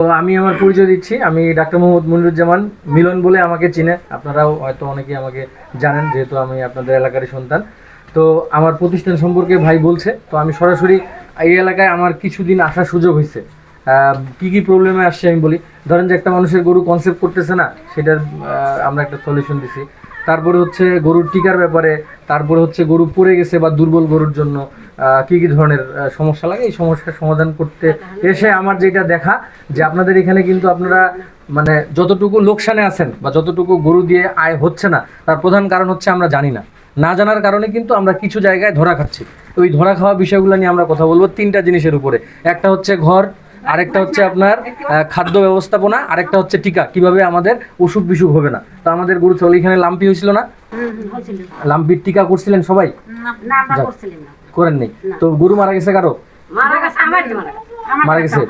তো আমি আমার পরিচয় দিচ্ছি। আমি ডাক্তার মোহাম্মদ মনিরুজ্জামান, মিলন বলে আমাকে চিনে। আপনারাও হয়তো অনেকেই আমাকে জানেন, যেহেতু আমি আপনাদের এলাকারই সন্তান। তো আমার প্রতিষ্ঠান সম্পর্কে ভাই বলছে, তো আমি সরাসরি এই এলাকায় আমার কিছুদিন আসার সুযোগ হয়েছে। কি কি প্রবলেমে আসছে আমি বলি। ধরেন যে একটা মানুষের গরু কনসেপ্ট করতেছে না, সেটার আমরা একটা সলিউশন দিছি। তারপরে হচ্ছে গরুর টিকার ব্যাপারে তারপরে হচ্ছে গরু পড়ে গেছে বা দুর্বল গরুর জন্য কি কি ধরনের সমস্যা লাগে? এই সমস্যার সমাধান করতে এসে আমার যেটা দেখা যে আপনাদের এখানে কিন্তু আপনারা মানে যতটুকু লোকসানে আছেন বা যতটুকু গরু দিয়ে আয় হচ্ছে না তার প্রধান কারণ হচ্ছে আমরা জানি না। না জানার কারণে কিন্তু আমরা কিছু জায়গায় ধরা খাচ্ছি। ওই ধরা খাওয়া বিষয়গুলো নিয়ে আমরা কথা বলব তিনটা জিনিসের উপরে। একটা হচ্ছে ঘর আরেকটা হচ্ছে আপনার খাদ্য ব্যবস্থাপনা আরেকটা হচ্ছে টিকা কীভাবে আমাদের অসুখ বিসুখ হবে না তো আমাদের গুরু চলে এখানে লাম্পি হয়েছিল না লাম্পির টিকা করছিলেন সবাই করেন নেই তো গুরু মারা গেছে কারও মারা গেছে।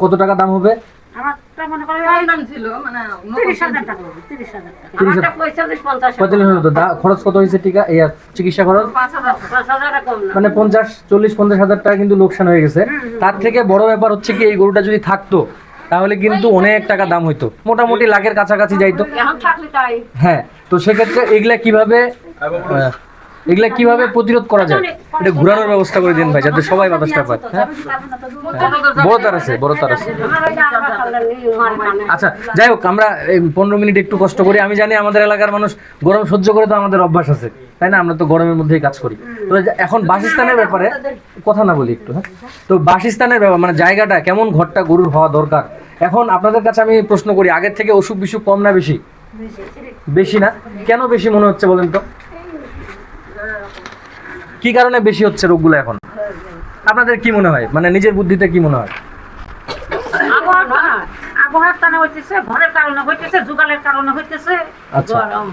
কত টাকা দাম হবে আমারটা মনে করেন কম দাম ছিল মানে তিরিশ হাজার টাকা তিরিশ হাজার টাকা। আমারটা পঁয়তাল্লিশ, পঞ্চাশ হাজার। পঁয়তাল্লিশ হাজার তো দা- খরচ কত হয়েছে টিকা এই চিকিৎসা খরচ? পাঁচ হাজার কম মানে পঞ্চাশ চল্লিশ পঞ্চাশ হাজার টাকা কিন্তু লোকসান হয়ে গেছে। তার থেকে বড় ব্যাপার হচ্ছে কি এই গরুটা যদি থাকতো তাহলে কিন্তু অনেক টাকা দাম হইতো। মোটামুটি লাখের কাছাকাছি যাইতো। হ্যাঁ তো সেক্ষেত্রে এগুলা কীভাবে এগুলা কীভাবে প্রতিরোধ করা যায়? এটা ঘোরানোর ব্যবস্থা করে দিন ভাই, যাতে সবাই বাতাসটা পায় হ্যাঁ? বড় তার আছে, বড় তার আছে। আচ্ছা যাই হোক, আমরা পনেরো মিনিট একটু কষ্ট করি। আমি জানি আমাদের এলাকার মানুষ গরম সহ্য করে তো আমাদের অভ্যাস আছে, তাই না? আমরা তো গরমের মধ্যেই কাজ করি। তো এখন বাসস্থানের ব্যাপারে কথা না বলি একটু হ্যাঁ? তো বাসস্থানের ব্যাপার মানে জায়গাটা, কেমন ঘরটা গরুর হওয়া দরকার? এখন আপনাদের কাছে আমি প্রশ্ন করি, আগের থেকে অসুখ বিসুখ কম না বেশি? বেশি না? কেন বেশি মনে হচ্ছে বলেন তো? কি কারণে বেশি হচ্ছে রোগগুলো এখন? আপনাদের কি মনে হয়? মানে নিজের বুদ্ধিতে কি মনে হয়? আবহাওয়ার টানা, হইতেছে, ঘরের কারণে হইতেছে, যুগালের কারণে হইতেছে, আচ্ছা। গরম।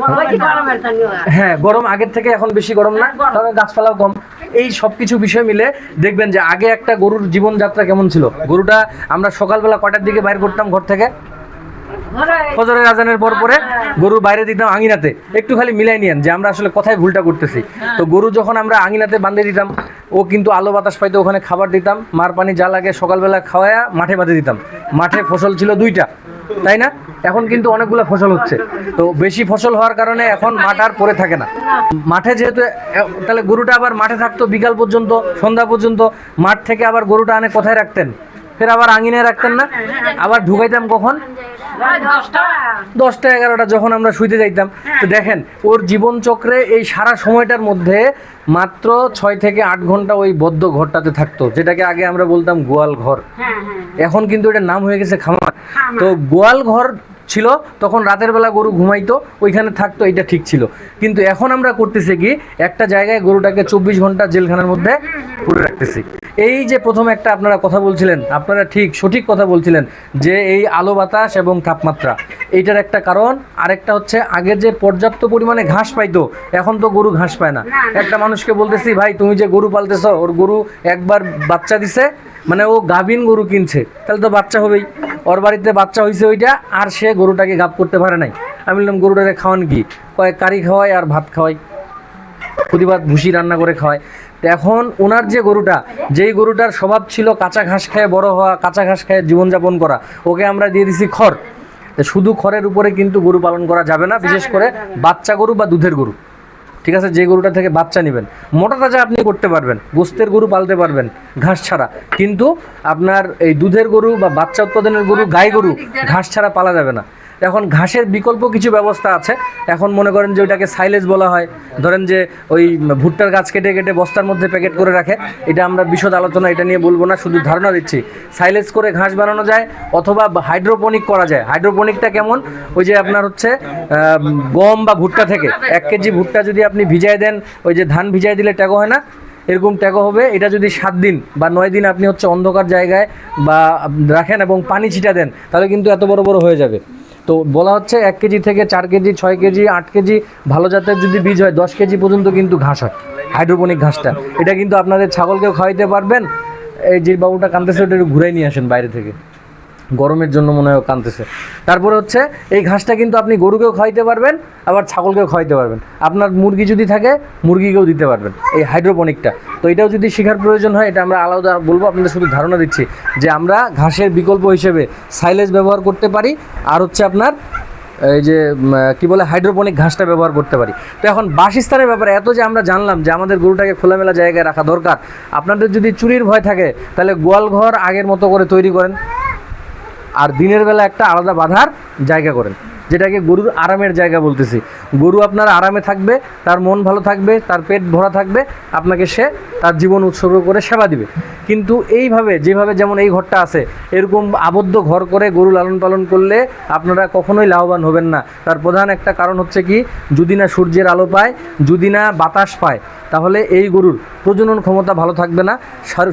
হয়। হ্যাঁ গরম আগের থেকে এখন বেশি গরম না গরম। কারণ গাছপালাও কম। এই সব কিছু বিষয় মিলে দেখবেন যে আগে একটা গরুর জীবনযাত্রা কেমন ছিল? গরুটা আমরা সকালবেলা কটার দিকে বাইর করতাম ঘর থেকে? ফজরের আজানের পর পরে গরু বাইরে দিতাম আঙিনাতে। একটু খালি মিলাই নিয়েন যে আমরা আসলে কথায় ভুলটা করতেছি। তো গরু যখন আমরা আঙিনাতে বাঁধে দিতাম ও কিন্তু আলো বাতাস পাইতো ওখানে খাবার দিতাম মার পানি যা লাগে সকালবেলা খাওয়ায়া মাঠে বাঁধে দিতাম। মাঠে ফসল ছিল দুইটা তাই না? এখন কিন্তু অনেকগুলো ফসল হচ্ছে। তো বেশি ফসল হওয়ার কারণে এখন মাঠ আর পরে থাকে না। মাঠে যেহেতু তাহলে গরুটা আবার মাঠে থাকতো বিকাল পর্যন্ত সন্ধ্যা পর্যন্ত মাঠ থেকে আবার গরুটা আনে কোথায় রাখতেন? ফের আবার আঙিনে রাখতেন না আবার ঢুকাইতাম কখন দশটা। এগারোটা যখন আমরা শুইতে যাইতাম তো দেখেন ওর জীবন চক্রে এই সারা সময়টার মধ্যে মাত্র ছয় থেকে আট ঘণ্টা ওই বদ্ধ ঘরটাতে থাকতো যেটাকে আগে আমরা বলতাম গোয়াল ঘর হ্যাঁ, হ্যাঁ। এখন কিন্তু এটা নাম হয়ে গেছে খামার। তো গোয়াল ঘর ছিল, তখন রাতের বেলা গরু ঘুমাইতো, ওইখানে থাকতো এটা ঠিক ছিল। কিন্তু এখন আমরা করতেছি কি, একটা জায়গায় গরুটাকে চব্বিশ ঘণ্টা জেলখানার মধ্যে পুরে রাখতেছি। এই যে প্রথম একটা আপনারা কথা বলছিলেন, আপনারা ঠিক সঠিক কথা বলছিলেন যে এই আলো বাতাস এবং তাপমাত্রা, এইটার একটা কারণ। আরেকটা হচ্ছে, আগে যে পর্যাপ্ত পরিমাণে ঘাস পাইতো, এখন তো গরু ঘাস পায় না। একটা মানুষকে বলতেছি, ভাই, তুমি যে গরু পালতেছো, ওর গরু একবার বাচ্চা দিছে মানে ও গাভিন গরু কিনছে, তাহলে তো বাচ্চা হবেই। ওর বাড়িতে বাচ্চা হয়েছে ওইটা, আর সে গরুটাকে গাপ করতে পারে নাই। আমি বললাম গরুটাকে খাওয়ান কি? কয়েক কারি খাওয়াই আর ভাত খাওয়াই। প্রতিবাদ ভুষি রান্না করে খাওয়ায় তো এখন ওনার যে গরুটা, যেই গরুটার স্বভাব ছিল কাঁচা ঘাস খায় বড় হওয়া, কাঁচা ঘাস খায় জীবনযাপন করা, ওকে আমরা দিয়ে দিছি খড়। শুধু খড়ের উপরে কিন্তু গরু পালন করা যাবে না, বিশেষ করে বাচ্চা গরু বা দুধের গরু। ঠিক আছে? যে গরুটা থেকে বাচ্চা নেবেন। মোটা তাজা আপনি করতে পারবেন গোস্তের গরু পালতে পারবেন ঘাস ছাড়া। কিন্তু আপনার এই দুধের গরু বা বাচ্চা উৎপাদনের গরু গাই গরু ঘাস ছাড়া পালা যাবে না। এখন ঘাসের বিকল্প কিছু ব্যবস্থা আছে। এখন মনে করেন যে ওইটাকে সাইলেজ বলা হয়। ধরেন যে ওই ভুট্টার গাছ কেটে কেটে বস্তার মধ্যে প্যাকেট করে রাখে। এটা আমরা বিশদ আলোচনা এটা নিয়ে বলব না, শুধু ধারণা দিচ্ছি। সাইলেজ করে ঘাস বানানো যায় অথবা হাইড্রোপনিক করা যায়। হাইড্রোপনিকটা কেমন? ওই যে আপনার হচ্ছে গম বা ভুট্টা থেকে। এক কেজি ভুট্টা যদি আপনি ভিজাই দেন, ওই যে ধান ভিজাই দিলে ট্যাগো হয় না। এরকম ট্যাগো হবে। এটা যদি সাত দিন বা নয় দিন আপনি হচ্ছে অন্ধকার জায়গায় বা রাখেন এবং পানি ছিটা দেন, তাহলে কিন্তু এত বড় বড় হয়ে যাবে। তো বলা হচ্ছে এক কেজি থেকে চার কেজি, ছয় কেজি, আট কেজি ভালো জাতের যদি বীজ হয়, দশ কেজি পর্যন্ত কিন্তু ঘাস হয়, হাইড্রোপনিক ঘাসটা। এটা কিন্তু আপনাদের ছাগলকেও খাওয়াইতে পারবেন। এই যে বাবুটা একটু ঘুরাই নিয়ে আসেন বাইরে থেকে। গরমের জন্য মনে হয় কাঁদতেছে। তারপরে হচ্ছে, এই ঘাসটা কিন্তু আপনি গরুকেও খাওয়াইতে পারবেন, আবার ছাগলকেও খাওয়াইতে পারবেন। আপনার মুরগি যদি থাকে, মুরগিকেও দিতে পারবেন, এই হাইড্রোপনিকটা। তো এটাও যদি শেখার প্রয়োজন হয়, এটা আমরা আলাদা বলব, আপনাদের শুধু ধারণা দিচ্ছি যে আমরা ঘাসের বিকল্প হিসেবে সাইলেজ ব্যবহার করতে পারি, আর হচ্ছে আপনার, এই যে কি বলে, হাইড্রোপনিক ঘাসটা ব্যবহার করতে পারি। তো এখন বাসস্থানের ব্যাপারে, এত যে আমরা জানলাম যে আমাদের গরুটাকে খোলামেলা জায়গায় রাখা দরকার, আপনাদের যদি চুরির ভয় থাকে, তাহলে গোয়াল ঘর আগের মতো করে তৈরি করেন। আর দিনের বেলা একটা আলাদা বাধার জায়গা করেন। যেটাকে গরুর আরামের জায়গা বলতেছি। গরু আপনার আরামে থাকবে, তার মন ভালো থাকবে, তার পেট ভরা থাকবে, আপনাকে সে তার জীবন উৎসর্গ করে সেবা দিবে। কিন্তু এইভাবে, যেভাবে যেমন এই ঘরটা আছে, এরকম আবদ্ধ ঘর করে গরু লালন পালন করলে আপনারা কখনোই লাভবান হবেন না। তার প্রধান একটা কারণ হচ্ছে কি, যদি না সূর্যের আলো পায়, যদি না বাতাস পায়, তাহলে এই গরুর প্রজনন ক্ষমতা ভালো থাকবে না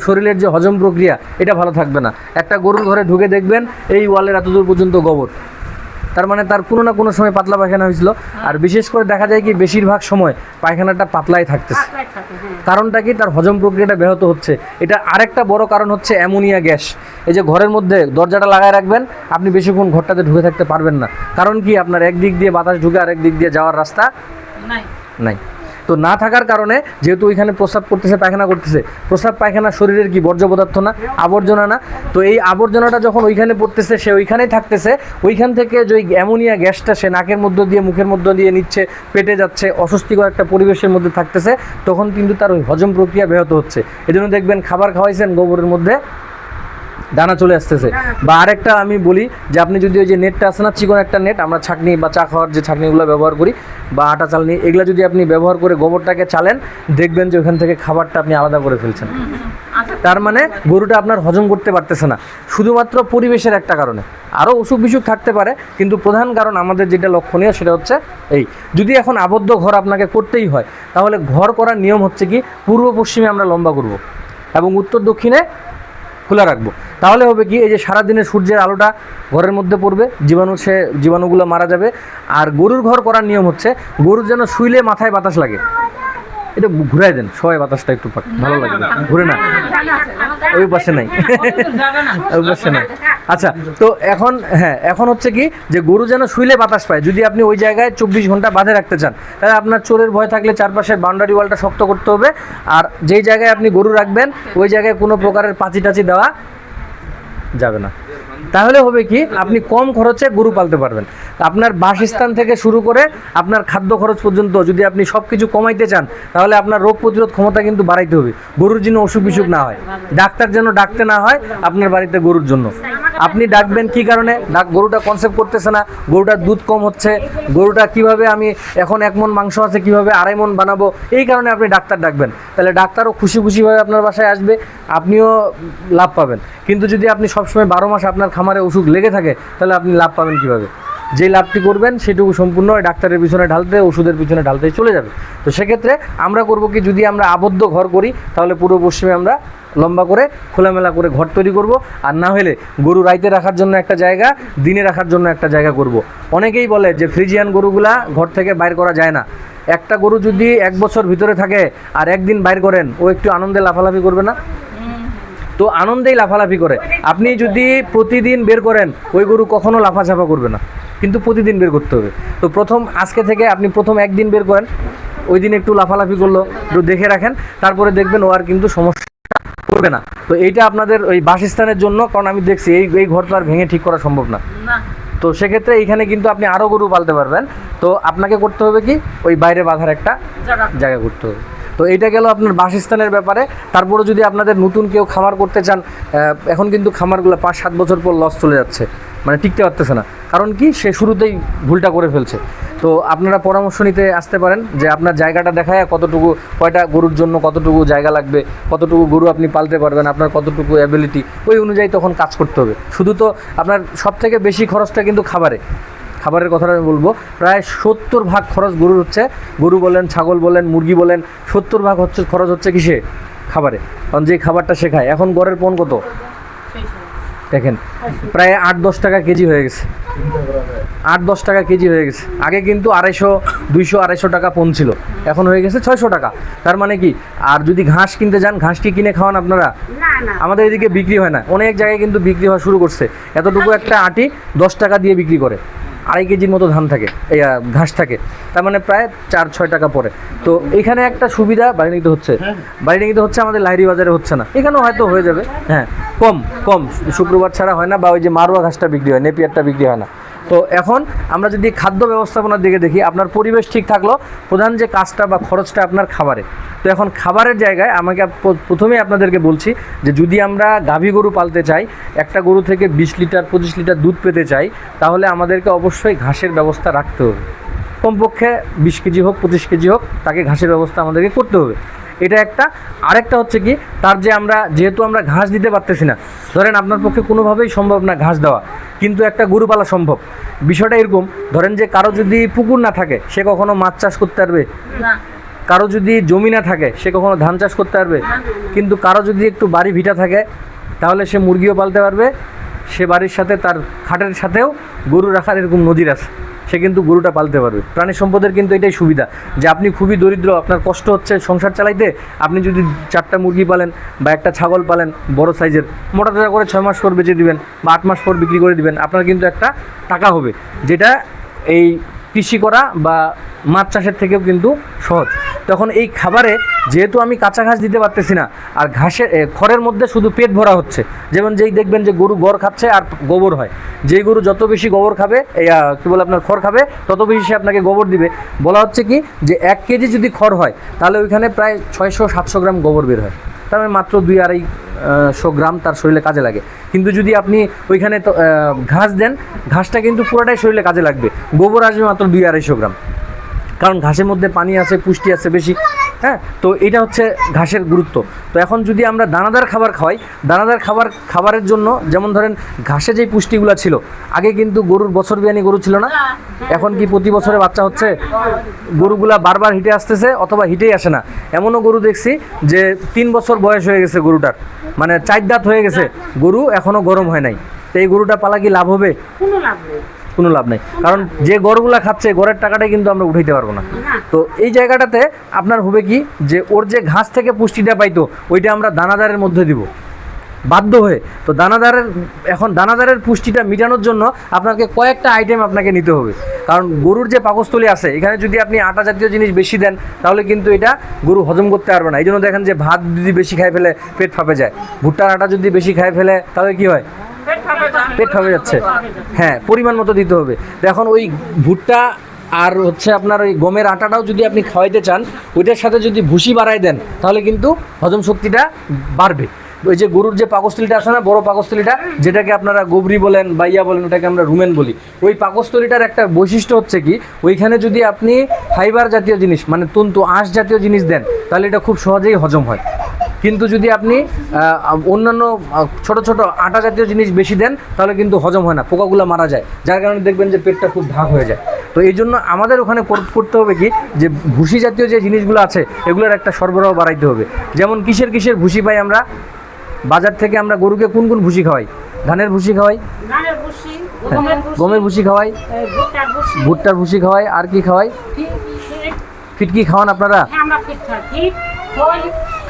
শরীরের যে হজম প্রক্রিয়া, এটা ভালো থাকবে না। একটা গরুর ঘরে ঢুকে দেখবেন, এই ওয়ালের এতদূর পর্যন্ত গোবর। তার মানে তার কোনো না কোনো সময় পাতলা পায়খানা হয়েছিল। আর বিশেষ করে দেখা যায় কি বেশিরভাগ সময় পায়খানাটা পাতলাই থাকতেছে। হ্যাঁ। কারণটা কি? তার হজম প্রক্রিয়াটা ব্যাহত হচ্ছে। এটা আরেকটা বড় কারণ হচ্ছে অ্যামোনিয়া গ্যাস। এই যে ঘরের মধ্যে দরজাটা লাগায় রাখবেন আপনি বেশিক্ষণ ঘরটাতে ঢুকে থাকতে পারবেন না। কারণ কি? আপনার একদিক দিয়ে বাতাস ঢুকে আরেক দিক দিয়ে যাওয়ার রাস্তা নাই। নাই। তো না থাকার কারণে যেহেতু ওইখানে প্রস্রাব করতেছে, পায়খানা করতেছে, প্রস্রাব পায়খানা শরীরের কি বর্জ্য পদার্থ না, আবর্জনা না? তো এই আবর্জনাটা যখন ওইখানে পড়তেছে, সে ওইখানেই থাকতেছে, ওইখান থেকে যে ওই অ্যামোনিয়া গ্যাসটা সে নাকের মধ্য দিয়ে, মুখের মধ্য দিয়ে নিচ্ছে, পেটে যাচ্ছে, অস্বস্তিকর একটা পরিবেশের মধ্যে থাকতেছে, তখন কিন্তু তার ওই হজম প্রক্রিয়া ব্যাহত হচ্ছে। এজন্য দেখবেন খাবার খাওয়াইছেন গোবরের মধ্যে, দানা চলে আসতেছে। বা আরেকটা আমি বলি যে আপনি যদি ওই যে নেটটা আছে না, চিকন একটা নেট আমরা ছাকনি বা চা খাওয়ার যে ছাকনিগুলো ব্যবহার করি বা আটা চালনি এগুলো যদি আপনি ব্যবহার করে গোবরটাকে চালেন দেখবেন যে ওখান থেকে খাবারটা আপনি আলাদা করে ফেলছেন। আচ্ছা তার মানে গরুটা আপনার হজম করতে পারতেছে না। শুধুমাত্র পরিবেশের একটা কারণে। আরও অসুখ বিসুখ থাকতে পারে কিন্তু প্রধান কারণ আমাদের যেটা লক্ষণীয় সেটা হচ্ছে এই। যদি এখন আবদ্ধ ঘর আপনাকে করতেই হয় তাহলে ঘর করার নিয়ম হচ্ছে কি পূর্ব পশ্চিমে আমরা লম্বা করব। এবং উত্তর দক্ষিণে খোলা রাখব। তাহলে হবে কি, এই যে সারাদিনে সূর্যের আলোটা ঘরের মধ্যে পড়বে, জীবাণু সে, জীবাণুগুলো মারা যাবে। আর গরুর ঘর করার নিয়ম হচ্ছে গরুর যেন শুইলে মাথায় বাতাস লাগে। এটা ঘুরাই দেন সবাই বাতাসটা একটু ভালো লাগবে ঘুরে না ওই পাশে নাই ওই পাশে নাই আচ্ছা তো এখন হ্যাঁ এখন হচ্ছে কি যে গরু যেন শুইলে বাতাস পায় যদি আপনি ওই জায়গায় চব্বিশ ঘণ্টা বাঁধে রাখতে চান তাহলে আপনার চোরের ভয় থাকলে চারপাশের বাউন্ডারি ওয়ালটা শক্ত করতে হবে আর যেই জায়গায় আপনি গরু রাখবেন ওই জায়গায় কোনো প্রকারের পাচি টাচি দেওয়া যাবে না তাহলে হবে কি আপনি কম খরচে গরু পালতে পারবেন আপনার বাসস্থান থেকে শুরু করে আপনার খাদ্য খরচ পর্যন্ত যদি আপনি সব কিছু কমাইতে চান, তাহলে আপনার রোগ প্রতিরোধ ক্ষমতা কিন্তু বাড়াইতে হবে। গরুর যেন অসুখ বিসুখ না হয়। ডাক্তার যেন ডাকতে না হয়, আপনার বাড়িতে গরুর জন্য। আপনি ডাকবেন কি কারণে? ডাক গরুটা কনসেপ্ট করতেছে না। গরুটার দুধ কম হচ্ছে। গরুটা কীভাবে আমি এখন এক মন মাংস আছে, কীভাবে আড়াই মন বানাবো? এই কারণে আপনি ডাক্তার ডাকবেন। তাহলে ডাক্তারও খুশি খুশিভাবে আপনার বাসায় আসবে, আপনিও লাভ পাবেন। কিন্তু যদি আপনি সবসময় বারো মাস আপনার খামারে অসুখ লেগে থাকে, তাহলে আপনি লাভ পাবেন কীভাবে? যে লাভটি করবেন সেটুকু সম্পূর্ণ ডাক্তারের পিছনে ঢালতে, ওষুধের পিছনে ঢালতে চলে যাবে। তো সেক্ষেত্রে আমরা করব কি, যদি আমরা আবদ্ধ ঘর করি, তাহলে পূর্ব পশ্চিমে আমরা লম্বা করে খোলামেলা করে ঘর তৈরি করব। আর না হলে গরু রাইতে রাখার জন্য একটা জায়গা, দিনে রাখার জন্য একটা জায়গা করব। অনেকেই বলে যে ফ্রিজিয়ান গরুগুলা ঘর থেকে বাইর করা যায় না। একটা গরু যদি এক বছর ভিতরে থাকে আর একদিন বাইর করেন, ও একটু আনন্দে লাফালাফি করবে না? তো আনন্দেই লাফালাফি করে। আপনি যদি প্রতিদিন বের করেন, ওই গরু কখনো লাফাঝাফা করবে না। কিন্তু প্রতিদিন বের করতে হবে। তো প্রথম আজকে থেকে আপনি প্রথম একদিন বের করেন ওই দিন একটু লাফালাফি করল একটু দেখে রাখেন তারপরে দেখবেন ও আর কিন্তু সমস্যা করবে না। তো এইটা আপনাদের ওই বাসস্থানের জন্য কারণ আমি দেখছি এই এই ঘর তো আর ভেঙে ঠিক করা সম্ভব না। তো সেক্ষেত্রে এইখানে কিন্তু আপনি আরও গরু পালতে পারবেন। তো আপনাকে করতে হবে কি? ওই বাইরে বাঁধার একটা জায়গা। জায়গা করতে হবে। তো এইটা গেল আপনার বাসস্থানের ব্যাপারে। তারপরে যদি আপনাদের নতুন কেউ খামার করতে চান এখন কিন্তু খামারগুলো পাঁচ সাত বছর পর লস চলে যাচ্ছে। মানে টিকতে পারতেছে না। কারণ কি, সে শুরুতেই ভুলটা করে ফেলছে। তো আপনারা পরামর্শ নিতে আসতে পারেন যে আপনার জায়গাটা দেখায় কতটুকু, কয়টা গরুর জন্য কতটুকু জায়গা লাগবে, কতটুকু গরু আপনি পালতে পারবেন, আপনার কতটুকু অ্যাবিলিটি ওই অনুযায়ী তখন কাজ করতে হবে। শুধু তো আপনার সব থেকে বেশি খরচটা কিন্তু খাবারে। খাবারের কথাটা আমি বলব, প্রায় সত্তর ভাগ খরচ গরুর হচ্ছে। গরু বলেন, ছাগল বলেন, মুরগি বলেন, সত্তর ভাগ হচ্ছে, খরচ হচ্ছে কিসে? খাবারে। কারণ যে খাবারটা শেখায় এখন গড়ের পণ কত। দেখেন প্রায় আট দশ টাকা কেজি হয়ে গেছে। আট দশ টাকা কেজি হয়ে গেছে। আগে কিন্তু আড়াইশো দুইশো আড়াইশো টাকা পণ ছিল। এখন হয়ে গেছে ছয়শো টাকা। তার মানে কি? আর যদি ঘাস কিনতে যান ঘাস কি কিনে খাওয়ান আপনারা? আমাদের এদিকে বিক্রি হয় না। অনেক জায়গায় কিন্তু বিক্রি হওয়া শুরু করছে। এতটুকু একটা আটি দশ টাকা দিয়ে বিক্রি করে। আড়াই কেজির মতো ধান থাকে, এই ঘাস থাকে। তার মানে প্রায় চার, ছয় টাকা পড়ে। তো এখানে একটা সুবিধা বাড়িনিতে হচ্ছে। বাড়িনিতে হচ্ছে আমাদের লাহিরি বাজারে হচ্ছে না। এখানেও হয়তো হয়ে যাবে। হ্যাঁ কম কম। শুক্রবার ছাড়া হয় না বা ওই যে মারুয়া ঘাসটা বিক্রি হয়, নেপিয়ারটা বিক্রি হয় না। তো এখন আমরা যদি খাদ্য ব্যবস্থাপনার দিকে দেখি, আপনার পরিবেশ ঠিক থাকল, প্রধান যে কাজটা বা খরচটা আপনার খাবারে। তো এখন খাবারের জায়গায় আমাকে প্রথমেই আপনাদেরকে বলছি যে যদি আমরা গাভী গরু পালতে চাই, একটা গরু থেকে বিশ লিটার, পঁচিশ লিটার দুধ পেতে চাই, তাহলে আমাদেরকে অবশ্যই ঘাসের ব্যবস্থা রাখতে হবে। কমপক্ষে বিশ কেজি হোক, পঁচিশ কেজি হোক, তাকে ঘাসের ব্যবস্থা আমাদেরকে করতে হবে। এটা একটা। আরেকটা হচ্ছে কি তার যে আমরা যেহেতু আমরা ঘাস দিতে পারতেছি না ধরেন আপনার পক্ষে কোনোভাবেই সম্ভব না ঘাস দেওয়া কিন্তু একটা গরু পালা সম্ভব। বিষয়টা এরকম ধরেন যে কারও যদি পুকুর না থাকে সে কখনো মাছ চাষ করতে পারবে? না। কারও যদি জমি না থাকে সে কখনো ধান চাষ করতে পারবে? কিন্তু কারও যদি একটু বাড়ি ভিটা থাকে তাহলে সে মুরগিও পালতে পারবে সে বাড়ির সাথে তার খাটের সাথেও গরু রাখার এরকম নদীর আছে। সে কিন্তু গরুটা পালতে পারবে। প্রাণী সম্পদের কিন্তু এটাই সুবিধা যে আপনি খুবই দরিদ্র, আপনার কষ্ট হচ্ছে সংসার চালাইতে, আপনি যদি চারটা মুরগি পালেন বা একটা ছাগল পালেন বড় সাইজের, মোটা টাকা করে ছয় মাস পর বেঁচে দিবেন বা আট মাস পর বিক্রি করে দিবেন, আপনার কিন্তু একটা টাকা হবে। যেটা এই কৃষি করা বা মাছ চাষের থেকেও কিন্তু সহজ। তখন এই খাবারে যেহেতু আমি কাঁচা ঘাস দিতে পারতেছি না, আর ঘাসের খড়ের মধ্যে শুধু পেট ভরা হচ্ছে, যেমন যেই দেখবেন যে গরু গড় খাচ্ছে আর গোবর হয়, যেই গরু যত বেশি গোবর খাবে কি বলে আপনার, খড় খাবে, তত বেশি সে আপনাকে গোবর দিবে। বলা হচ্ছে কি যে এক কেজি যদি খড় হয়, তাহলে ওইখানে প্রায় ছয়শো সাতশো গ্রাম গোবর বের হয়। তার মানে মাত্র দুই আড়াই শো গ্রাম তার শরীরে কাজে লাগে। কিন্তু যদি আপনি ওইখানে ঘাস দেন, ঘাসটা কিন্তু পুরোটাই শরীরে কাজে লাগবে। গোবর আসবে মাত্র দুই আড়াইশো গ্রাম। কারণ ঘাসের মধ্যে পানি আছে, পুষ্টি আছে বেশি। হ্যাঁ? তো এটা হচ্ছে ঘাসের গুরুত্ব। তো এখন যদি আমরা দানাদার খাবার খাওয়াই, দানাদার খাবার, খাবারের জন্য যেমন ধরেন ঘাসে যেই পুষ্টিগুলো ছিল, আগে কিন্তু গরুর বছর বিয়ানি গরু ছিল না। এখন কি প্রতি বছরে বাচ্চা হচ্ছে? গরুগুলা বারবার হিটে আসতেছে অথবা হিটেই আসে না। এমনও গরু দেখছি যে তিন বছর বয়স হয়ে গেছে গরুটার। মানে চার দাঁত হয়ে গেছে। গরু এখনও গরম হয় নাই। তো এই গরুটা পালা কি লাভ হবে? লাভ কোনো লাভ নেই। কারণ যে গরুগুলা খাচ্ছে গড়ের টাকাটাই কিন্তু আমরা উঠাইতে পারব না। না তো এই জায়গাটাতে আপনার হবে কি যে ওর যে ঘাস থেকে পুষ্টিটা পাইতো, ওইটা আমরা দানাদারের মধ্যে দিব। বাধ্য হয়ে। তো দানাদারের, এখন দানাদারের পুষ্টিটা মেটানোর জন্য আপনাকে কয়েকটা আইটেম আপনাকে নিতে হবে। কারণ গরুর যে পাকস্থলী আছে, এখানে যদি আপনি আটা জাতীয় জিনিস বেশি দেন, তাহলে কিন্তু এটা গরু হজম করতে পারবে না। এই জন্য দেখেন যে ভাত যদি বেশি খাই ফেলে, পেট ফাঁপে যায়। ভুট্টার আটা যদি বেশি খাই ফেলে, তাহলে কি হয়? পেট ফাঁপে যাচ্ছে। হ্যাঁ পরিমাণ মতো দিতে হবে। এখন ওই ভুট্টা আর হচ্ছে আপনার ওই গমের আটাটাও যদি আপনি খাওয়াইতে চান, ওইটার সাথে যদি ভুসি বাড়াই দেন, তাহলে কিন্তু হজম শক্তিটা বাড়বে। ওই যে গরুর যে পাকস্থলীটা আছে না, বড় পাকস্থলীটা, যেটাকে আপনারা গোবরি বলেন বা ইয়া বলেন, ওটাকে আমরা রুমেন বলি। ওই পাকস্থলীটার একটা বৈশিষ্ট্য হচ্ছে কি, ওইখানে যদি আপনি ফাইবার জাতীয় জিনিস মানে তন্তু, আঁশ জাতীয় জিনিস দেন, তাহলে এটা খুব সহজেই হজম হয়। কিন্তু যদি আপনি অন্যান্য ছোট ছোট আটা জাতীয় জিনিস বেশি দেন তাহলে কিন্তু হজম হয় না পোকাগুলো মারা যায়। যার কারণে দেখবেন যে পেটটা খুব ঢাক হয়ে যায়। তো এই জন্য আমাদের ওখানে করতে হবে কি যে ভুসি জাতীয় যে জিনিসগুলো আছে এগুলোর একটা সরবরাহ বাড়াইতে হবে। যেমন কিসের কিসের ভুসি পাই আমরা বাজার থেকে আমরা গরুকে কোন কোন ভুসি খাওয়াই? ধানের ভুসি খাওয়াই? গমের ভুসি খাওয়াই? ভুট্টার ভুসি। খাওয়াই আর কি খাওয়াই? ফিট, ফিট, ফিটকি খাওয়ান আপনারা? হ্যাঁ,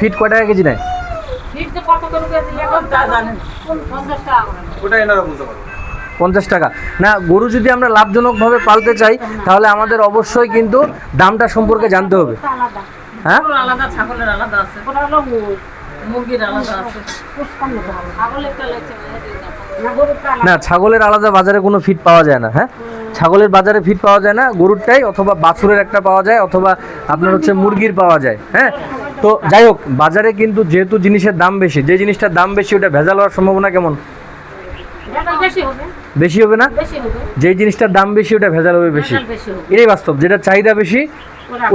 ফিট কয় টাকা কেজি নেয়? পঞ্চাশ টাকা না গরু যদি আমরা লাভজনকভাবে পালতে চাই তাহলে আমাদের অবশ্যই কিন্তু দামটা সম্পর্কে জানতে হবে। হ্যাঁ? আলাদা ছাগলের আলাদা আছে। ওটা হলো মুগ মুরগির আলাদা আছে। পুষ্পান্ন টাকা ছাগলের তেলে চলে না না ছাগলের আলাদা বাজারে কোনো ফিট পাওয়া যায় না হ্যাঁ? ছাগলের বাজারে ফিট পাওয়া যায় না গরুরটাই অথবা বাছুরের একটা পাওয়া যায় অথবা আপনার হচ্ছে মুরগির পাওয়া যায় হ্যাঁ? তো যাই হোক বাজারে কিন্তু যেহেতু জিনিসের দাম বেশি যে জিনিসটার দাম বেশি ওটা ভেজাল হওয়ার সম্ভাবনা কেমন? বেশি হবে। না? যে জিনিসটার দাম বেশি ওটা ভেজাল হবে বেশি। এটাই বাস্তব যেটা চাহিদা বেশি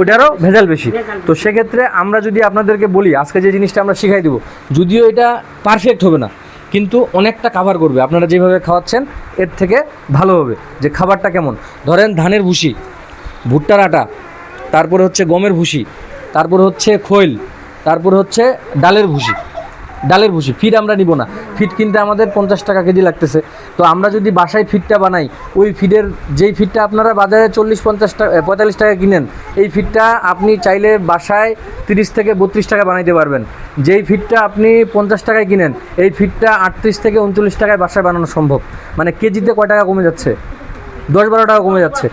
ওটারও ভেজাল বেশি। তো সেক্ষেত্রে আমরা যদি আপনাদেরকে বলি আজকে যে জিনিসটা আমরা শিখাই দেবো যদিও এটা পারফেক্ট হবে না কিন্তু অনেকটা কাভার করবে। আপনারা যেভাবে খাওয়াচ্ছেন এর থেকে ভালো হবে। যে খাবারটা কেমন? ধরেন ধানের ভুসি ভুট্টার আটা তারপরে হচ্ছে গমের ভুসি তারপরে হচ্ছে খৈল, তারপর হচ্ছে ডালের ভুসি। ডালের ভুসি, ফিড আমরা নিব না। ফিড কিনতে আমাদের পঞ্চাশ টাকা কেজি লাগতেছে। তো আমরা যদি বাসায় ফিডটা বানাই, ওই ফিডের যেই ফিডটা আপনারা বাজারে চল্লিশ, পঞ্চাশ টাকা পঁয়তাল্লিশ টাকা কিনেন, এই ফিডটা আপনি চাইলে বাসায় তিরিশ থেকে বত্রিশ টাকা বানাইতে পারবেন। যেই ফিডটা আপনি পঞ্চাশ টাকায় কিনেন, এই ফিডটা আটত্রিশ থেকে উনচল্লিশ টাকায় বাসায় বানানো সম্ভব। মানে কেজিতে কয় টাকা কমে যাচ্ছে? দশ বারো টাকা কমে যাচ্ছে।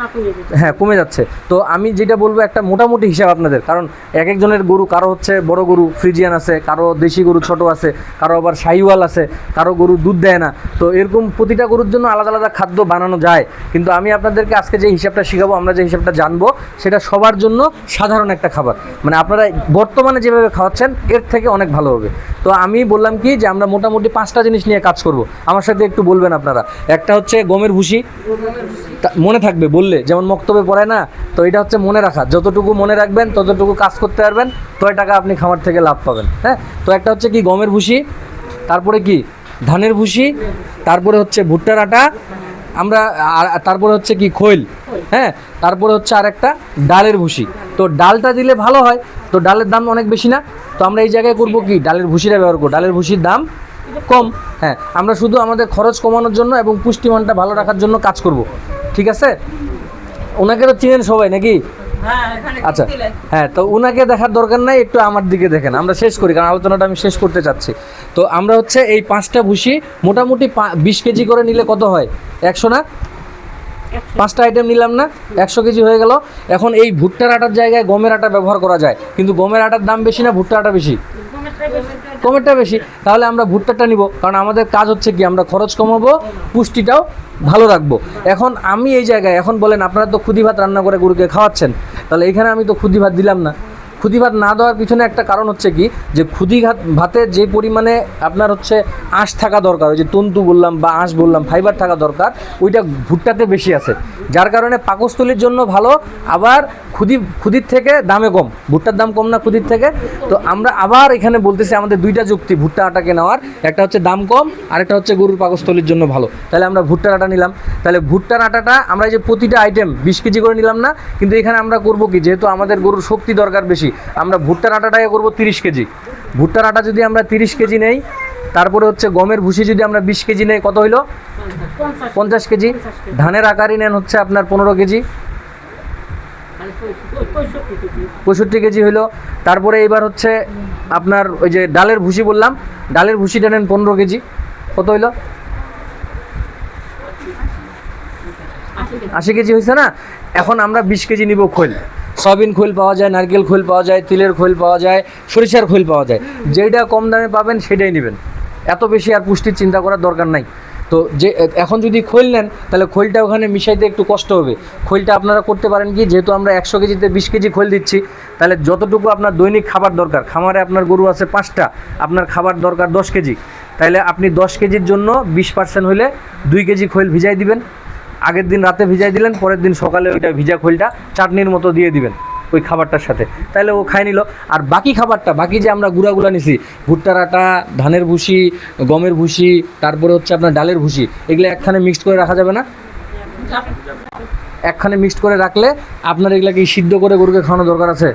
হ্যাঁ কমে যাচ্ছে। তো আমি যেটা বলব একটা মোটামুটি হিসাব আপনাদের কারণ এক একজনের গরু কারও হচ্ছে বড় গরু ফ্রিজিয়ান আছে কারও দেশি গরু ছোট আছে কারও আবার শাহিওয়াল আছে কারও গরু দুধ দেয় না। তো এরকম প্রতিটা গরুর জন্য আলাদা আলাদা খাদ্য বানানো যায়। কিন্তু আমি আপনাদেরকে আজকে যে হিসাবটা শেখাবো আমরা যে হিসাবটা জানব সেটা সবার জন্য সাধারণ একটা খাবার। মানে আপনারা বর্তমানে যেভাবে খাওয়াচ্ছেন এর থেকে অনেক ভালো হবে। তো আমি বললাম কি যে আমরা মোটামুটি পাঁচটা জিনিস নিয়ে কাজ করব। আমার সাথে একটু বলবেন আপনারা। একটা হচ্ছে গমের ভুসি। মনে থাকবে, বললে। যেমন মক্তবে পড়ে না, তো এটা হচ্ছে মনে রাখা। যতটুকু মনে রাখবেন, ততটুকু কাজ করতে পারবেন তয় টাকা আপনি খামার থেকে লাভ পাবেন হ্যাঁ? তো একটা হচ্ছে কি, গমের ভুসি, তারপরে কি, ধানের ভুসি, তারপরে হচ্ছে ভুট্টার আটা, আমরা তারপরে হচ্ছে কি, খৈল হ্যাঁ? তারপরে হচ্ছে আর একটা ডালের ভুসি। তো ডালটা দিলে ভালো হয়, তো ডালের দাম অনেক বেশি না। তো আমরা এই জায়গায় করব কি, ডালের ভুসিটা ব্যবহার করব। ডালের ভুসির দাম কম হ্যাঁ? আমরা শুধু আমাদের খরচ কমানোর জন্য এবং পুষ্টিমানটা ভালো রাখার জন্য কাজ করব। ঠিক আছে? ওনাকে তো চিনেন সবাই নাকি? হ্যাঁ আচ্ছা হ্যাঁ তো ওনাকে দেখার দরকার নাই একটু আমার দিকে দেখেন আমরা শেষ করি কারণ আলোচনাটা আমি শেষ করতে চাচ্ছি। তো আমরা হচ্ছে এই পাঁচটা ভুসি মোটামুটি বিশ কেজি করে নিলে কত হয়? একশো না? পাঁচটা আইটেম নিলাম না একশো কেজি হয়ে গেল। এখন এই ভুট্টার আটার জায়গায় গমের আটা ব্যবহার করা যায় কিন্তু গমের আটার দাম বেশি না ভুট্টা আটা বেশি? কমেরটা বেশি। তাহলে আমরা ভুট্টাটা নিব, কারণ আমাদের কাজ হচ্ছে কি, আমরা খরচ কমাবো, পুষ্টিটাও ভালো রাখব। এখন আমি এই জায়গায়, এখন বলেন আপনারা তো খুদি ভাত রান্না করে গরুকে খাওয়াচ্ছেন, তাহলে এখানে আমি তো খুদি ভাত দিলাম না। খুদি ভাত না দেওয়ার পিছনে একটা কারণ হচ্ছে কি, যে খুদি ভাতে যে পরিমাণে আপনার হচ্ছে আঁশ থাকা দরকার, ওই যে তন্তু বললাম বা আঁশ বললাম ফাইবার থাকা দরকার, ওইটা ভুট্টাতে বেশি আছে। যার কারণে পাকস্থলীর জন্য ভালো, আবার খুদি খুদির থেকে দামে কম। ভুট্টার দাম কম না খুদির থেকে। তো আমরা আবার এখানে বলতেছি আমাদের দুইটা যুক্তি, ভুট্টা আটাকে নেওয়ার। একটা হচ্ছে দাম কম আর একটা হচ্ছে গরুর পাকস্থলীর জন্য ভালো। তাহলে আমরা ভুট্টার আটা নিলাম। তাহলে ভুট্টার আটাটা আমরা এই যে প্রতিটা আইটেম বিশ কেজি করে নিলাম না, কিন্তু এখানে আমরা করব কি, যেহেতু আমাদের গরুর শক্তি দরকার বেশি আমরা ভুট্টার আটাটাকে করব তিরিশ কেজি। ভুট্টার আটা যদি আমরা তিরিশ কেজি নেই, তারপরে হচ্ছে গমের ভুসি যদি আমরা বিশ কেজি নেই, কত হইল? পঞ্চাশ কেজি। ধানের আকারই নেন হচ্ছে আপনার পনেরো কেজি। পঁয়ষট্টি কেজি হইল। তারপরে এবার হচ্ছে আপনার ওই যে ডালের ভুসি বললাম, ডালের ভুসিটা নেন পনেরো কেজি। কত হইল? আশি কেজি। হয়েছে না? এখন আমরা বিশ কেজি নিব খোল। সয়াবিন খোল পাওয়া যায়, নারকেল খোল পাওয়া যায়, তিলের খোল পাওয়া যায়, সরিষার খোল পাওয়া যায়। যেটা কম দামে পাবেন সেটাই নেবেন। এত বেশি আর পুষ্টির চিন্তা করার দরকার নাই। তো যে, এখন যদি খোল নেন, তাহলে খোলটা ওখানে মিশাইতে একটু কষ্ট হবে। খোলটা আপনারা করতে পারেন কি, যেহেতু আমরা একশো কেজিতে বিশ কেজি খোল দিচ্ছি, তাহলে যতটুকু আপনার দৈনিক খাবার দরকার, খামারে আপনার গরু আছে পাঁচটা, আপনার খাবার দরকার দশ কেজি। তাহলে আপনি দশ কেজির জন্য বিশ পার্সেন্ট হলে দুই কেজি খোল ভিজাই দিবেন। আগের দিন রাতে ভিজাই দিলেন, পরের দিন সকালে ওইটা ভিজা খোলটা চাটনির মতো দিয়ে দিবেন ওই খাবারটার সাথে। তাহলে ও খাই নিল। আর বাকি খাবারটা, বাকি যে আমরা গুঁড়াগুলা নিছি ভুট্টার আটা ধানের ভুসি, গমের ভুসি, তারপরে হচ্ছে আপনার ডালের ভুসি, এগুলো একখানে মিক্সড করে রাখা যাবে না? একখানে মিক্সড করে রাখলে আপনার এগুলাকে সিদ্ধ করে গরুকে খাওয়ানো দরকার আছে?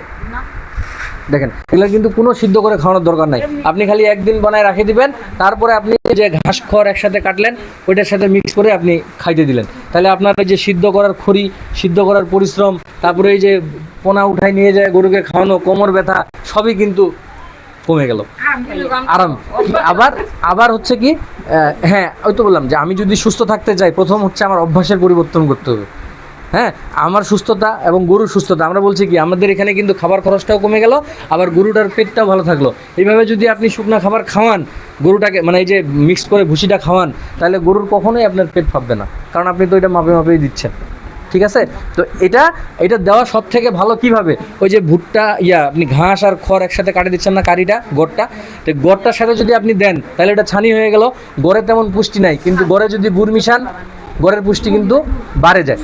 দেখেন, এগুলো কিন্তু কোনো সিদ্ধ করে খাওয়ানোর দরকার নাই। আপনি খালি একদিন বানায় রাখে দিবেন, তারপরে আপনি যে ঘাস খড় একসাথে কাটলেন, ওইটার সাথে মিক্স করে আপনি খাইতে দিলেন। তাহলে আপনার যে সিদ্ধ করার খড়ি, সিদ্ধ করার পরিশ্রম, তারপরে এই যে পোনা উঠায় নিয়ে যায় গরুকে খাওয়ানো, কোমর ব্যথা, সবই কিন্তু কমে গেল। আরাম। আবার আবার হচ্ছে কি হ্যাঁ ওই তো বললাম যে আমি যদি সুস্থ থাকতে চাই, প্রথম হচ্ছে আমার অভ্যাসের পরিবর্তন করতে হবে। হ্যাঁ আমার সুস্থতা এবং গরুর সুস্থতা। আমরা বলছি কি, আমাদের এখানে কিন্তু খাবার খরচটাও কমে গেল, আবার গরুটার পেটটাও ভালো থাকল। এইভাবে যদি আপনি শুকনো খাবার খাওয়ান, গরুটাকে মানে এই যে মিক্সড করে ভুসিটা খাওয়ান, তাহলে গরুর কখনোই আপনার পেট ফাঁপবে না। কারণ আপনি তো এটা মাপে মাপেই দিচ্ছেন। ঠিক আছে? তো এটা এটা দেওয়া সব থেকে ভালো কীভাবে? ওই যে ভুট্টা, ইয়া, আপনি ঘাস আর খড় একসাথে কাটে দিচ্ছেন না কারিটা, গড়টা। তো গড়টার সাথে যদি আপনি দেন, তাহলে এটা ছানি হয়ে গেল। গড়ে তেমন পুষ্টি নাই, কিন্তু গড়ে যদি গুড় মিশান গড়ের পুষ্টি কিন্তু বাড়ে যায়।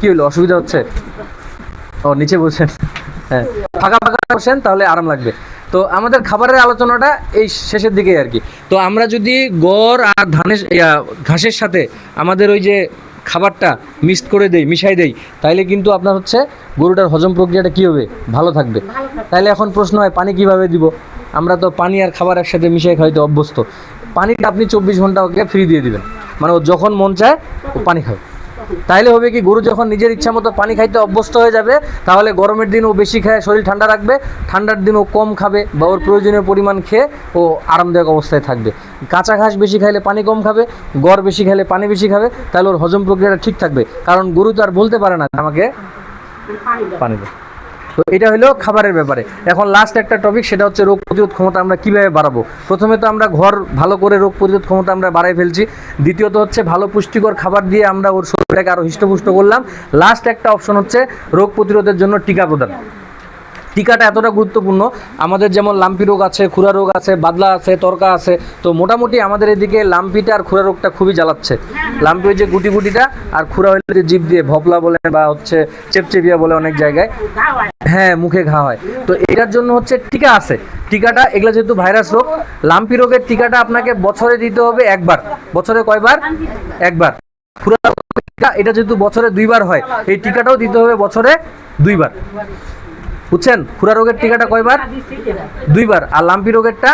কি হলো? অসুবিধা হচ্ছে? ও, নিচে বসেন। হ্যাঁ। ফাঁকা ফাঁকা বসেন, তাহলে আরাম লাগবে। তো আমাদের খাবারের আলোচনাটা এই শেষের দিকে আর কি। তো আমরা যদি গড় আর ধানের ঘাসের সাথে আমাদের ওই যে খাবারটা মিক্সড করে দেই, মিশাই দেই, তাইলে কিন্তু আপনার হচ্ছে গরুটার হজম প্রক্রিয়াটা কী হবে? ভালো থাকবে। তাইলে এখন প্রশ্ন হয়, পানি কীভাবে দিব? আমরা তো পানি আর খাবার একসাথে মিশিয়ে খাইতে অভ্যস্ত। পানিটা আপনি চব্বিশ ঘণ্টা ওকে ফ্রি দিয়ে দিবেন। মানে ও যখন মন চায়, ও পানি খাবে। তাইলে হবে কি, গরু যখন নিজের ইচ্ছা মতো পানি খাইতে অভ্যস্ত হয়ে যাবে, তাহলে গরমের দিন ও বেশি খায়, শরীর ঠান্ডা রাখবে, ঠান্ডার দিন ও কম খাবে বা ওর প্রয়োজনীয় পরিমাণ খেয়ে ও আরামদায়ক অবস্থায় থাকবে। কাঁচা ঘাস বেশি খাইলে পানি কম খাবে, গড় বেশি খাইলে পানি বেশি খাবে তাহলে ওর হজম প্রক্রিয়াটা ঠিক থাকবে। কারণ গরু তো আর বলতে পারে না আমাকে পানি দেয় তো এটা হলো খাবারের ব্যাপারে। এখন লাস্ট একটা টপিক সেটা হচ্ছে রোগ প্রতিরোধ ক্ষমতা আমরা কীভাবে বাড়াবো? প্রথমে তো আমরা ঘর ভালো করে রোগ প্রতিরোধ ক্ষমতা আমরা বাড়াই ফেলছি। দ্বিতীয়ত হচ্ছে ভালো পুষ্টিকর খাবার দিয়ে আমরা ওর শরীরটাকে আরও হৃষ্টপুষ্ট করলাম। লাস্ট একটা অপশন হচ্ছে রোগ প্রতিরোধের জন্য টিকা প্রদান। টিকাটা এতটা গুরুত্বপূর্ণ। আমাদের যেমন লাম্পি রোগ আছে, খুরা রোগ আছে, বাদলা আছে, তরকা আছে, তো মোটামুটি আমাদের এদিকে লাম্পিটা আর খুরা রোগটা খুবই জ্বালাচ্ছে। লাম্পি ওই যে গুটি গুটিটা আর খুরা হইলে যে জিভ দিয়ে ভপলা বলে বা হচ্ছে চেপচেপিয়া বলে অনেক জায়গায়। হ্যাঁ মুখে ঘা হয়। তো এটার জন্য হচ্ছে টিকা আছে। টিকাটা, এগুলো যেহেতু ভাইরাস রোগ, লাম্পি রোগের টিকাটা আপনাকে বছরে দিতে হবে একবার। বছরে কয়বার? একবার। খুরা এটা যেহেতু বছরে দুইবার হয়, এই টিকাটাও দিতে হবে বছরে দুইবার। বুঝছেন? খুরা রোগের টিকাটা কয়বার? দুইবার। আর লাম্পি রোগেরটা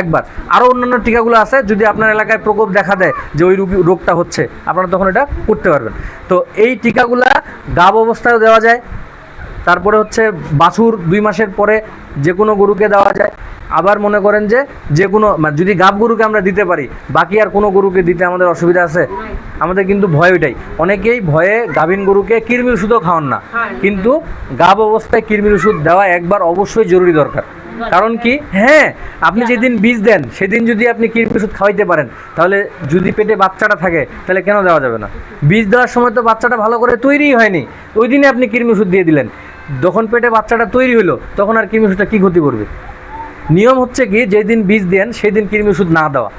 একবার। আরও অন্যান্য টিকাগুলো আছে, যদি আপনার এলাকায় প্রকোপ দেখা দেয় যে ওই রোগী রোগটা হচ্ছে, আপনারা তখন এটা করতে পারবেন। তো এই টিকাগুলা গাব অবস্থায় দেওয়া যায়। তারপরে হচ্ছে বাছুর দুই মাসের পরে যে কোনো গরুকে দেওয়া যায়। আবার মনে করেন যে যে কোনো মানে যদি গাব গরুকে আমরা দিতে পারি, বাকি আর কোনো গরুকে দিতে আমাদের অসুবিধা আছে? আমাদের কিন্তু ভয় ওইটাই। অনেকেই ভয়ে গাভীন গরুকে কৃমির ওষুধও খাওয়ান না। কিন্তু গাব অবস্থায় কৃমির ওষুধ দেওয়া একবার অবশ্যই জরুরি দরকার। কারণ কি? হ্যাঁ আপনি যেদিন বীজ দেন, সেদিন যদি আপনি কৃমি ওষুধ খাওয়াইতে পারেন, তাহলে যদি পেটে বাচ্চাটা থাকে, তাহলে কেন দেওয়া যাবে না? বীজ দেওয়ার সময় তো বাচ্চাটা ভালো করে তৈরিই হয়নি। ওই দিনে আপনি কৃমি ওষুধ দিয়ে দিলেন। যখন পেটে বাচ্চাটা তৈরি হলো, তখন আর কৃমি ওষুধটা কী ক্ষতি করবে? নিয়ম হচ্ছে কি, যেদিন বীজ দেন সেই দিন কৃমি ওষুধ না দেওয়া।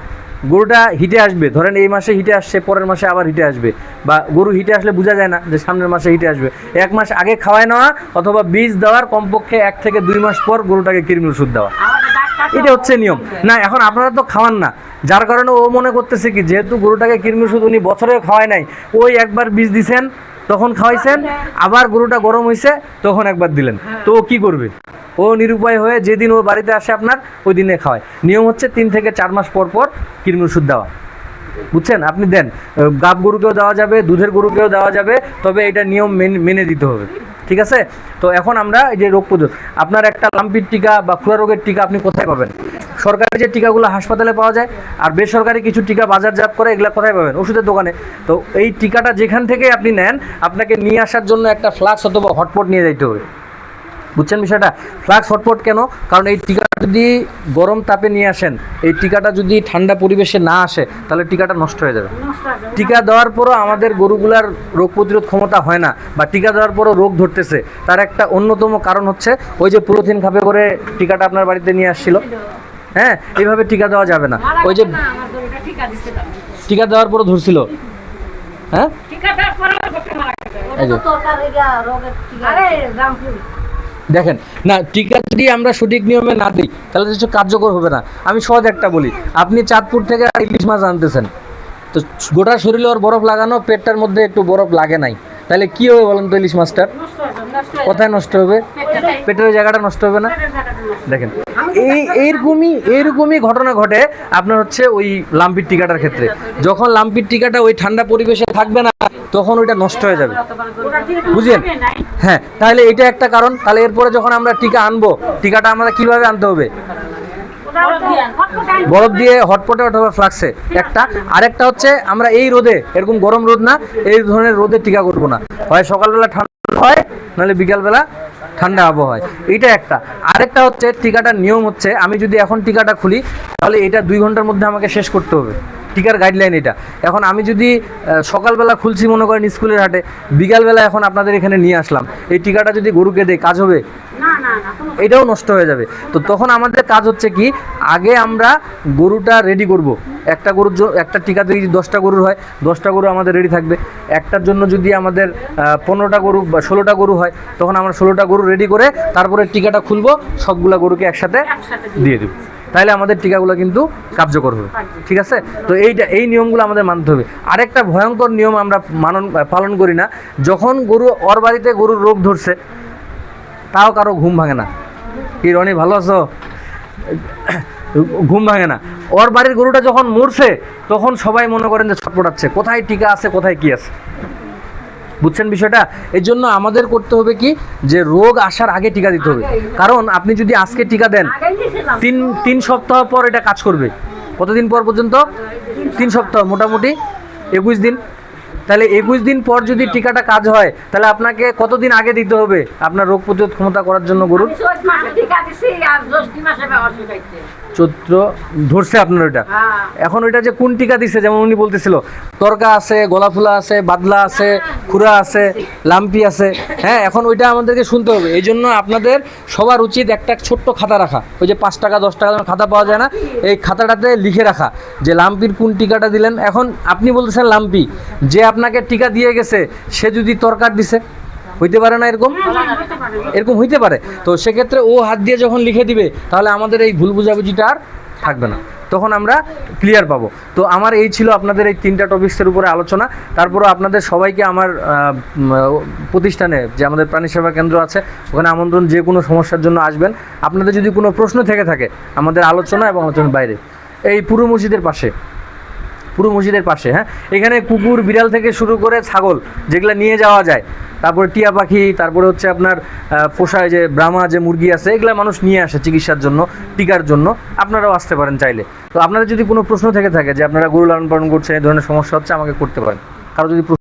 গরুটা হিটে আসবে, ধরেন এই মাসে হিটে আসছে, পরের মাসে আবার হিটে আসবে। বা গরু হিটে আসলে বোঝা যায় না যে সামনের মাসে হিটে আসবে। এক মাস আগে খাওয়ায় নেওয়া অথবা বীজ দেওয়ার কমপক্ষে এক থেকে দুই মাস পর গরুটাকে কৃমি ওষুধ দেওয়া। এটা হচ্ছে নিয়ম। না, এখন আপনারা তো খাওয়ান না। যার কারণে ও মনে করতেছে কি, যেহেতু গরুটাকে কৃমি ওষুধ উনি বছরে খাওয়ায় নাই, ওই একবার বীজ দিছেন তখন খাওয়াইছেন, আবার গরুটা গরম হয়েছে তখন একবার দিলেন। তো ও কি করবে? ও নিরুপায় হয়ে যেদিন ওর বাড়িতে আসে আপনার, ওই দিনে খাওয়ায়। নিয়ম হচ্ছে তিন থেকে চার মাস পর পর কৃমি ওষুধ দেওয়া। বুঝছেন? আপনি দেন গাব গরুকেও দেওয়া যাবে, দুধের গরুকেও দেওয়া যাবে, তবে এটা নিয়ম মেনে- দিতে হবে। ঠিক আছে? তো এখন আমরা এই যে রোগ প্রতিরোধ আপনার একটা লাম্পির টিকা বা খুরা রোগের টিকা আপনি কোথায় পাবেন? সরকারি যে টিকাগুলো হাসপাতালে পাওয়া যায় আর বেসরকারি কিছু টিকা বাজারজাত করে এগুলো কোথায় পাবেন? ওষুধের দোকানে। তো এই টিকাটা যেখান থেকে আপনি নেন আপনাকে নিয়ে আসার জন্য একটা ফ্লাক্স অথবা হটপট নিয়ে যাইতে হবে। বুঝছেন বিষয়টা? ফ্লাক্স হটপট কেন? কারণ এই টিকাটা যদি গরম তাপে নিয়ে আসেন এই টিকাটা যদি ঠান্ডা পরিবেশে না আসে তাহলে টিকাটা নষ্ট হয়ে যাবে। নষ্ট হয়ে যাবে। টিকা দেওয়ার পরও আমাদের গরুগুলার রোগ প্রতিরোধ ক্ষমতা হয় না বা টিকা দেওয়ার পরও রোগ ধরতেছে। তার একটা অন্যতম কারণ হচ্ছে ওই যে পুরোথিন খাপে করে টিকাটা আপনার বাড়িতে নিয়ে আসছিল। হ্যাঁ এইভাবে টিকা দেওয়া যাবে না। ওই যে টিকা দেওয়ার পরও ধরছিল। হ্যাঁ? দেখেন না টিকা যদি আমরা সঠিক নিয়মে না দিই তাহলে কিছু কার্যকর হবে না। আমি সহজ একটা বলি আপনি চাঁদপুর থেকে ইলিশ মাছ আনতেছেন। তো গোটা শরীরে ওর বরফ লাগানো পেটটার মধ্যে একটু বরফ লাগে নাই। তাহলে কি হবে বলেন তো ইলিশ মাছটার? কোথায় নষ্ট হবে? পেটের জায়গাটা নষ্ট হবে না। দেখেন। এই এইরকমই এইরকমই ঘটনা ঘটে। আপনার হচ্ছে ওই লাম্পির টিকাটার ক্ষেত্রে। যখন লাম্পির টিকাটা ওই ঠান্ডা পরিবেশে থাকবে না তখন ওইটা নষ্ট হয়ে যাবে। বুঝলেন? হ্যাঁ তাহলে এটা একটা কারণ। তাহলে এরপরে যখন আমরা টিকা আনব টিকাটা আমরা কীভাবে আনতে হবে? বরফ দিয়ে হটপটে অথবা ফ্লাক্সে। একটা। আরেকটা হচ্ছে আমরা এই রোদে এরকম গরম রোদ না এই ধরনের রোদে টিকা করব না। হয় সকালবেলা ঠান্ডা হয় নাহলে বিকালবেলা ঠান্ডা আবহাওয়া এটা একটা। আরেকটা হচ্ছে টিকাটার নিয়ম হচ্ছে, আমি যদি এখন টিকাটা খুলি, তাহলে এটা দুই ঘণ্টার মধ্যে আমাকে শেষ করতে হবে। টিকার গাইডলাইন এটা। এখন আমি যদি সকালবেলা খুলছি মনে করেন স্কুলের হাটে, বিকালবেলা এখন আপনাদের এখানে নিয়ে আসলাম। এই টিকাটা যদি গরুকে দেয়, কাজ হবে? এটাও নষ্ট হয়ে যাবে। তো তখন আমাদের কাজ হচ্ছে কি আগে আমরা গরুটা রেডি করব। একটা গরুর একটা টিকাতে যদি দশটা গরুর হয় দশটা গরু আমাদের রেডি থাকবে। একটার জন্য যদি আমাদের পনেরোটা গরু বা ষোলোটা গরু হয় তখন আমরা ষোলোটা গরু রেডি করে তারপরে টিকাটা খুলবো সবগুলা গরুকে একসাথে একসাথে দিয়ে দেবো। তাহলে আমাদের টিকাগুলো কিন্তু কার্যকর হবে। ঠিক আছে? তো এইটা এই নিয়মগুলো আমাদের মানতে হবে। আরেকটা ভয়ঙ্কর নিয়ম আমরা মানন পালন করি না। যখন গরু ওর বাড়িতে গরুর রোগ ধরছে তাও কারও ঘুম ভাঙে না। কি রনি, ভালো আছো? ঘুম ভাঙে না। ওর বাড়ির গরুটা যখন মরছে, তখন সবাই মনে করেন যে ছটপটাচ্ছে কোথায় টিকা আছে, কোথায় কি আছে? বুঝছেন বিষয়টা? এর জন্য আমাদের করতে হবে কি? যে রোগ আসার আগে টিকা দিতে হবে। কারণ আপনি যদি আজকে টিকা দেন, তিন তিন সপ্তাহ পর এটা কাজ করবে। কতদিন পর পর্যন্ত? তিন সপ্তাহ, মোটামুটি একুশ দিন। তাহলে একুশ দিন পর যদি টিকাটা কাজ হয়, তাহলে আপনাকে কতদিন আগে দিতে হবে? আপনার রোগ প্রতিরোধ ক্ষমতা করার জন্য গরুর? চৈত্র ধরছে আপনার ওইটা। হ্যাঁ। এখন ওইটা যে কোন টিকা দিছে যেমন উনি বলতেছিল তরকা আছে গলাফুলা আছে বাদলা আছে খুরা আছে লাম্পি আছে হ্যাঁ এখন ওইটা আমাদেরকে শুনতে হবে। এই জন্য আপনাদের সবার উচিত একটা ছোট্ট খাতা রাখা। ওই যে পাঁচ টাকা দশ টাকা খাতা পাওয়া যায় না এই খাতাটাতে লিখে রাখা যে লাম্পির কোন টিকাটা দিলেন। এখন আপনি বলতেছেন লাম্পি যে আপনাকে টিকা দিয়ে গেছে সে যদি তরকার দিছে হইতে পারে না এরকম? এরকম হইতে পারে। তো সেক্ষেত্রে ও হাত দিয়ে যখন লিখে দিবে তাহলে আমাদের এই ভুল বুঝাবুঝিটা আর থাকবে না। তখন আমরা ক্লিয়ার পাবো। তো আমার এই ছিল আপনাদের এই তিনটা টপিক্সের উপরে আলোচনা। তারপরে আপনাদের সবাইকে আমার প্রতিষ্ঠানে যে আমাদের প্রাণী সেবা কেন্দ্র আছে ওখানে আমন্ত্রণ যে কোনো সমস্যার জন্য আসবেন। আপনাদের যদি কোনো প্রশ্ন থেকে থাকে আমাদের আলোচনা এবং আলোচনার বাইরে এই পুরো মসজিদের পাশে পুরো মসজিদের পাশে হ্যাঁ? এখানে কুকুর বিড়াল থেকে শুরু করে ছাগল যেগুলো নিয়ে যাওয়া যায় তারপরে টিয়া পাখি, তারপরে হচ্ছে আপনার পোষায় যে ব্রাহ্মা, যে মুরগি আছে, এগুলো মানুষ নিয়ে আসে চিকিৎসার জন্য, টিকার জন্য। আপনারাও আসতে পারেন চাইলে। তো আপনাদের যদি কোনো প্রশ্ন থেকে থাকে যে আপনারা গরু লালন পালন করছেন, এই ধরনের সমস্যা হচ্ছে, আমাকে করতে পারেন। কারও যদি